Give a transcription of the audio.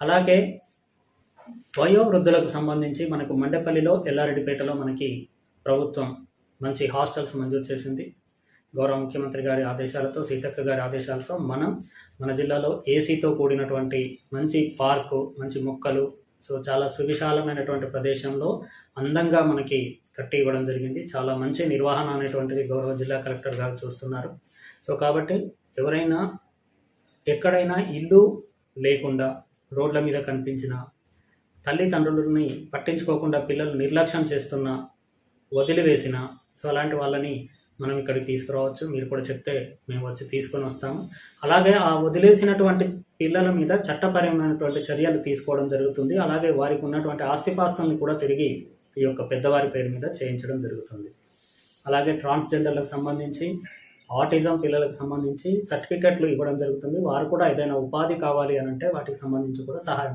అలాగే వయోవృద్ధులకు సంబంధించి మనకు మండపల్లిలో ఎల్లారెడ్డిపేటలో మనకి ప్రభుత్వం మంచి హాస్టల్స్ మంజూరు చేసింది. గౌరవ ముఖ్యమంత్రి గారి ఆదేశాలతో సీతక్క గారి ఆదేశాలతో మనం మన జిల్లాలో ఏసీతో కూడినటువంటి మంచి పార్కు మంచి మొక్కలు సో చాలా సువిశాలమైనటువంటి ప్రదేశంలో అందంగా మనకి కట్టి ఇవ్వడం జరిగింది. చాలా మంచి నిర్వహణ అనేటువంటిది గౌరవ జిల్లా కలెక్టర్ గారు చూస్తున్నారు. సో కాబట్టి ఎవరైనా ఎక్కడైనా ఇల్లు లేకుండా రోడ్ల మీద కనిపించిన తల్లిదండ్రులని పట్టించుకోకుండా పిల్లలు నిర్లక్ష్యం చేస్తున్న వదిలివేసిన సో అలాంటి వాళ్ళని మనం ఇక్కడికి తీసుకురావచ్చు. మీరు కూడా చెప్తే మేము వచ్చి తీసుకొని వస్తాము. అలాగే ఆ వదిలేసినటువంటి పిల్లల మీద చట్టపరమైనటువంటి చర్యలు తీసుకోవడం జరుగుతుంది. అలాగే వారికి ఉన్నటువంటి ఆస్తిపాస్తులను కూడా తిరిగి ఈ యొక్క పెద్దవారి పేరు మీద చేయించడం జరుగుతుంది. అలాగే ట్రాన్స్జెండర్లకు సంబంధించి ఆటిజం పిల్లలకు సంబంధించి సర్టిఫికెట్లు ఇవ్వడం జరుగుతుంది. వారు కూడా ఏదైనా ఉపాధి కావాలి అని అంటే వాటికి సంబంధించి కూడా సహాయం చేస్తారు.